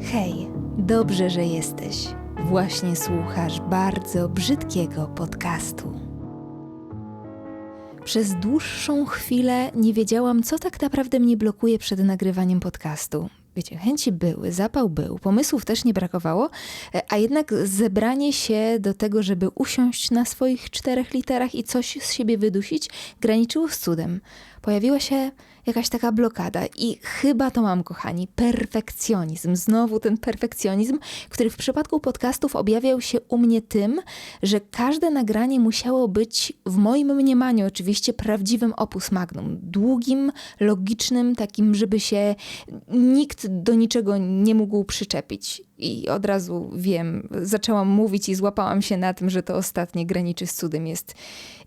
Hej, dobrze, że jesteś. Właśnie słuchasz bardzo brzydkiego podcastu. Przez dłuższą chwilę nie wiedziałam, co tak naprawdę mnie blokuje przed nagrywaniem podcastu. Wiecie, chęci były, zapał był, pomysłów też nie brakowało, e, a jednak zebranie się do tego, żeby usiąść na swoich czterech literach i coś z siebie wydusić, graniczyło z cudem. Pojawiła się jakaś taka blokada. I chyba to mam, kochani, perfekcjonizm. Znowu ten perfekcjonizm, który w przypadku podcastów objawiał się u mnie tym, że każde nagranie musiało być w moim mniemaniu oczywiście prawdziwym opus magnum. Długim, logicznym, takim, żeby się nikt do niczego nie mógł przyczepić. I od razu wiem, zaczęłam mówić i złapałam się na tym, że to ostatnie graniczy z cudem jest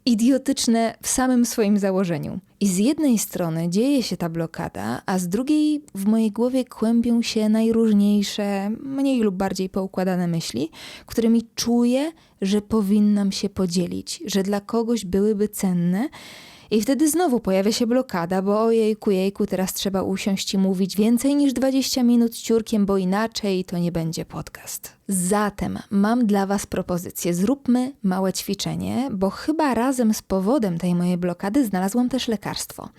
idiotyczne w samym swoim założeniu. I z jednej strony dzieje się ta blokada, a z drugiej w mojej głowie kłębią się najróżniejsze, mniej lub bardziej poukładane myśli, którymi czuję, że powinnam się podzielić, że dla kogoś byłyby cenne i wtedy znowu pojawia się blokada, bo ojejku, jejku, teraz trzeba usiąść i mówić więcej niż 20 minut ciurkiem, bo inaczej to nie będzie podcast. Zatem mam dla Was propozycję. Zróbmy małe ćwiczenie, bo chyba razem z powodem tej mojej blokady znalazłam też lekarstwo.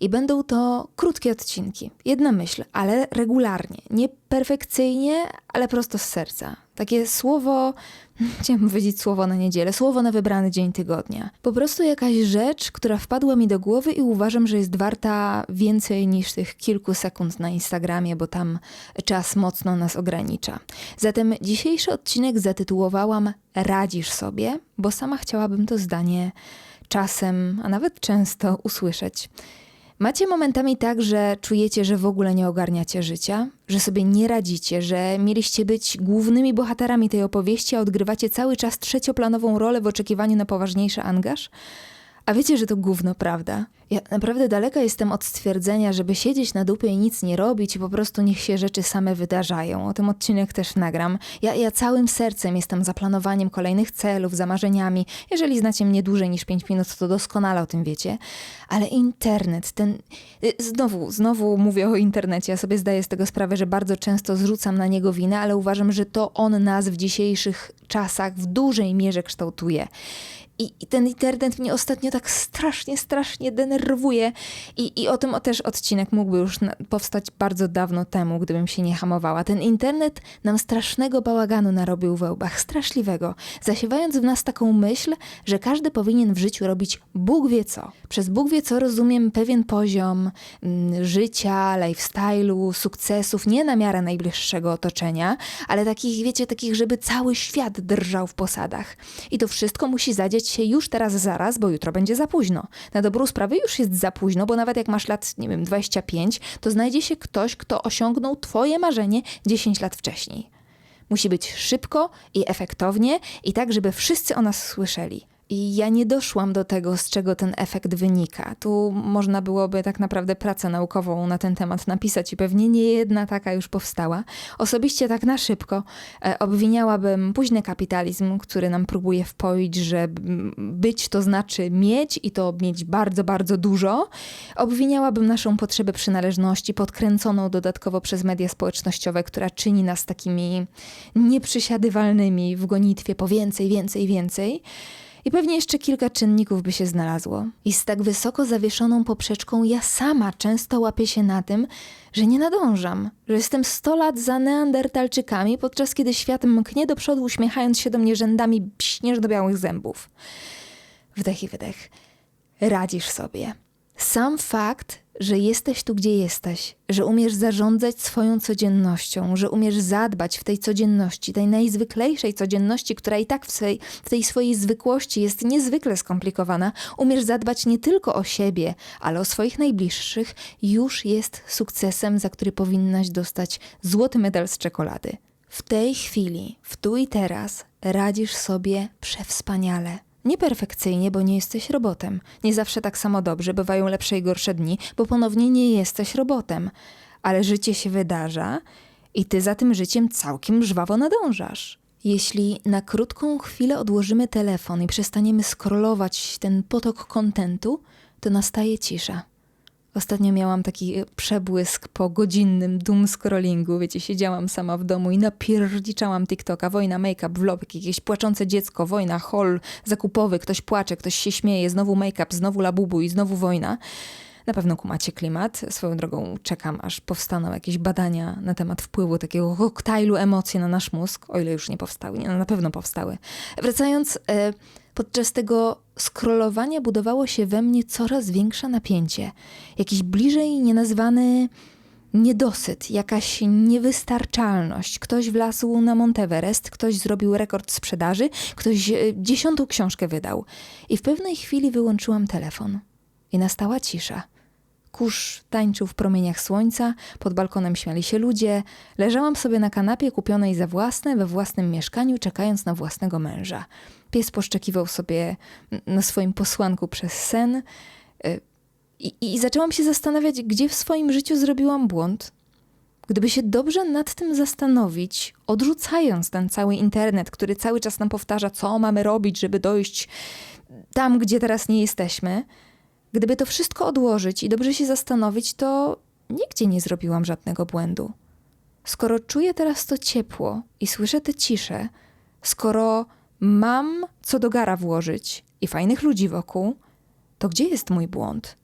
I będą to krótkie odcinki. Jedna myśl, ale regularnie. Nie perfekcyjnie, ale prosto z serca. Takie słowo, chciałam powiedzieć słowo na niedzielę, słowo na wybrany dzień tygodnia. Po prostu jakaś rzecz, która wpadła mi do głowy i uważam, że jest warta więcej niż tych kilku sekund na Instagramie, bo tam czas mocno nas ogranicza. Zatem dzisiejszy odcinek zatytułowałam Radzisz sobie, bo sama chciałabym to zdanie czasem, a nawet często usłyszeć. Macie momentami tak, że czujecie, że w ogóle nie ogarniacie życia, że sobie nie radzicie, że mieliście być głównymi bohaterami tej opowieści, a odgrywacie cały czas trzecioplanową rolę w oczekiwaniu na poważniejszy angaż? A wiecie, że to gówno, prawda? Ja naprawdę daleka jestem od stwierdzenia, żeby siedzieć na dupie i nic nie robić i po prostu niech się rzeczy same wydarzają. O tym odcinek też nagram. Ja, ja całym sercem jestem za planowaniem kolejnych celów, za marzeniami. Jeżeli znacie mnie dłużej niż 5 minut, to doskonale o tym wiecie. Ale internet, ten... Y, znowu, znowu mówię o internecie. Ja sobie zdaję z tego sprawę, że bardzo często zrzucam na niego winę, ale uważam, że to on nas w dzisiejszych czasach w dużej mierze kształtuje. I, I, ten internet mnie ostatnio tak strasznie, strasznie denerwuje. I, i o tym też odcinek mógłby już na, powstać bardzo dawno temu, gdybym się nie hamowała. Ten internet nam strasznego bałaganu narobił we łbach, straszliwego, zasiewając w nas taką myśl, że każdy powinien w życiu robić Bóg wie co. Przez Bóg wie co rozumiem pewien poziom mm, życia, lifestyle'u, sukcesów, nie na miarę najbliższego otoczenia, ale takich, wiecie, takich, żeby cały świat drżał w posadach. I to wszystko musi zadzieć się już teraz, zaraz, bo jutro będzie za późno. Na dobrą sprawę już jest za późno, bo nawet jak masz lat, nie wiem, 25, to znajdzie się ktoś, kto osiągnął Twoje marzenie 10 lat wcześniej. Musi być szybko i efektownie i tak, żeby wszyscy o nas słyszeli. I ja nie doszłam do tego, z czego ten efekt wynika. Tu można byłoby tak naprawdę pracę naukową na ten temat napisać i pewnie nie jedna taka już powstała. Osobiście tak na szybko e, obwiniałabym późny kapitalizm, który nam próbuje wpoić, że być to znaczy mieć i to mieć bardzo, bardzo dużo. Obwiniałabym naszą potrzebę przynależności, podkręconą dodatkowo przez media społecznościowe, która czyni nas takimi nieprzysiadywalnymi w gonitwie po więcej, więcej, więcej. I pewnie jeszcze kilka czynników by się znalazło. I z tak wysoko zawieszoną poprzeczką ja sama często łapię się na tym, że nie nadążam, że jestem 100 lat za neandertalczykami, podczas kiedy świat mknie do przodu, uśmiechając się do mnie rzędami śnieżno-białych zębów. Wdech i wydech. Radzisz sobie. Sam fakt, że jesteś tu, gdzie jesteś, że umiesz zarządzać swoją codziennością, że umiesz zadbać w tej codzienności, tej najzwyklejszej codzienności, która i tak w, swej, w tej swojej zwykłości jest niezwykle skomplikowana, umiesz zadbać nie tylko o siebie, ale o swoich najbliższych, już jest sukcesem, za który powinnaś dostać złoty medal z czekolady. W tej chwili, w tu i teraz, radzisz sobie przewspaniale. Nieperfekcyjnie, bo nie jesteś robotem. Nie zawsze tak samo dobrze, bywają lepsze i gorsze dni, bo ponownie nie jesteś robotem. Ale życie się wydarza i ty za tym życiem całkiem żwawo nadążasz. Jeśli na krótką chwilę odłożymy telefon i przestaniemy scrollować ten potok kontentu, to nastaje cisza. Ostatnio miałam taki e, przebłysk po godzinnym doom scrollingu. Wiecie, siedziałam sama w domu i napierdziczałam TikToka. Wojna, make-up, vlog, jakieś płaczące dziecko, wojna, hol zakupowy, ktoś płacze, ktoś się śmieje, znowu make-up, znowu labubu i znowu wojna. Na pewno kumacie klimat. Swoją drogą czekam, aż powstaną jakieś badania na temat wpływu takiego koktajlu emocji na nasz mózg, o ile już nie powstały. Nie, no na pewno powstały. Wracając, e, podczas tego scrollowania budowało się we mnie coraz większe napięcie. Jakiś bliżej nienazwany niedosyt, jakaś niewystarczalność. Ktoś wlazł na Monteverest, ktoś zrobił rekord sprzedaży, ktoś e, dziesiątą książkę wydał. I w pewnej chwili wyłączyłam telefon. I nastała cisza. Kurz tańczył w promieniach słońca, pod balkonem śmiali się ludzie. Leżałam sobie na kanapie kupionej za własne, we własnym mieszkaniu, czekając na własnego męża. Pies poszczekiwał sobie na swoim posłanku przez sen. Y, I, I zaczęłam się zastanawiać, gdzie w swoim życiu zrobiłam błąd. Gdyby się dobrze nad tym zastanowić, odrzucając ten cały internet, który cały czas nam powtarza, co mamy robić, żeby dojść tam, gdzie teraz nie jesteśmy, Gdyby to wszystko odłożyć i dobrze się zastanowić, to nigdzie nie zrobiłam żadnego błędu. Skoro czuję teraz to ciepło i słyszę tę ciszę, skoro mam co do gara włożyć i fajnych ludzi wokół, to gdzie jest mój błąd?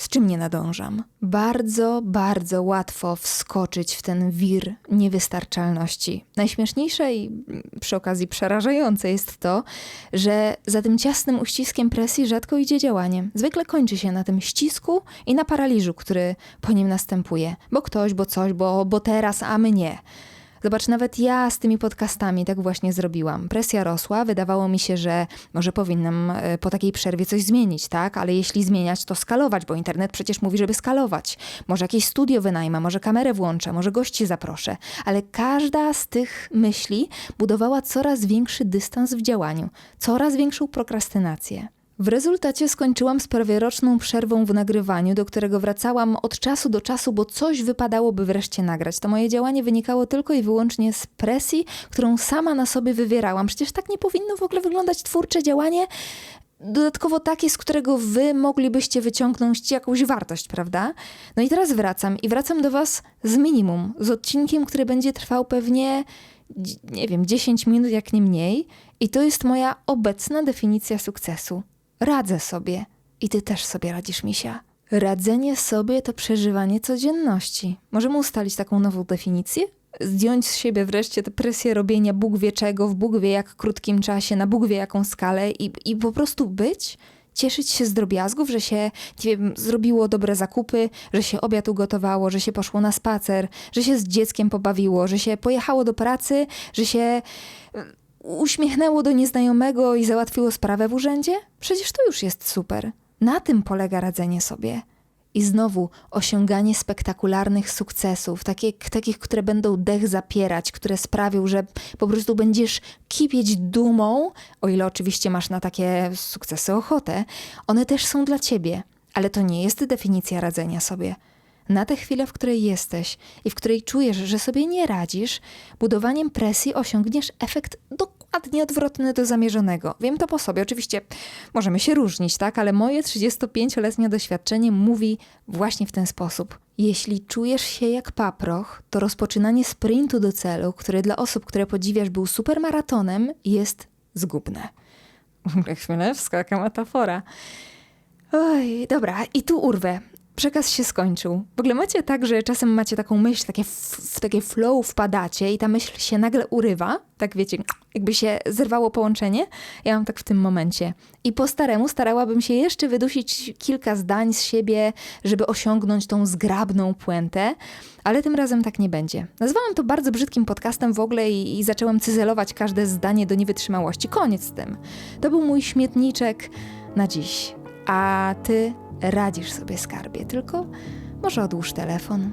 Z czym nie nadążam. Bardzo, bardzo łatwo wskoczyć w ten wir niewystarczalności. Najśmieszniejsze i przy okazji przerażające jest to, że za tym ciasnym uściskiem presji rzadko idzie działanie. Zwykle kończy się na tym ścisku i na paraliżu, który po nim następuje. Bo ktoś, bo coś, bo, bo teraz, a my nie. Zobacz, nawet ja z tymi podcastami tak właśnie zrobiłam. Presja rosła, wydawało mi się, że może powinnam e, po takiej przerwie coś zmienić, tak? Ale jeśli zmieniać, to skalować, bo internet przecież mówi, żeby skalować. Może jakieś studio wynajmę, może kamerę włączę, może gości zaproszę. Ale każda z tych myśli budowała coraz większy dystans w działaniu, coraz większą prokrastynację. W rezultacie skończyłam z prawie roczną przerwą w nagrywaniu, do którego wracałam od czasu do czasu, bo coś wypadałoby wreszcie nagrać. To moje działanie wynikało tylko i wyłącznie z presji, którą sama na sobie wywierałam. Przecież tak nie powinno w ogóle wyglądać twórcze działanie. Dodatkowo takie, z którego wy moglibyście wyciągnąć jakąś wartość, prawda? No i teraz wracam i wracam do was z minimum, z odcinkiem, który będzie trwał pewnie nie wiem, 10 minut, jak nie mniej. I to jest moja obecna definicja sukcesu. Radzę sobie. I ty też sobie radzisz, misia. Radzenie sobie to przeżywanie codzienności. Możemy ustalić taką nową definicję? Zdjąć z siebie wreszcie tę presję robienia Bóg wie czego, w Bóg wie jak krótkim czasie, na Bóg wie jaką skalę i, i po prostu być? Cieszyć się z drobiazgów, że się, nie wiem, zrobiło dobre zakupy, że się obiad ugotowało, że się poszło na spacer, że się z dzieckiem pobawiło, że się pojechało do pracy, że się uśmiechnęło do nieznajomego i załatwiło sprawę w urzędzie? Przecież to już jest super. Na tym polega radzenie sobie. I znowu osiąganie spektakularnych sukcesów, takie, takich, które będą dech zapierać, które sprawią, że po prostu będziesz kipieć dumą, o ile oczywiście masz na takie sukcesy ochotę, one też są dla ciebie. Ale to nie jest definicja radzenia sobie na tę chwilę, w której jesteś i w której czujesz, że sobie nie radzisz, budowaniem presji osiągniesz efekt dokładnie odwrotny do zamierzonego. Wiem to po sobie. Oczywiście możemy się różnić, tak? Ale moje 35-letnie doświadczenie mówi właśnie w ten sposób. Jeśli czujesz się jak paproch, to rozpoczynanie sprintu do celu, który dla osób, które podziwiasz, był supermaratonem, jest zgubne. Chmielewska, jaka metafora. Oj, dobra, i tu urwę przekaz się skończył. W ogóle macie tak, że czasem macie taką myśl, takie w takie flow wpadacie i ta myśl się nagle urywa, tak wiecie, jakby się zerwało połączenie. Ja mam tak w tym momencie. I po staremu starałabym się jeszcze wydusić kilka zdań z siebie, żeby osiągnąć tą zgrabną puentę, ale tym razem tak nie będzie. Nazwałam to bardzo brzydkim podcastem w ogóle i, i zaczęłam cyzelować każde zdanie do niewytrzymałości. Koniec z tym. To był mój śmietniczek na dziś. A ty radzisz sobie skarbie, tylko może odłóż telefon.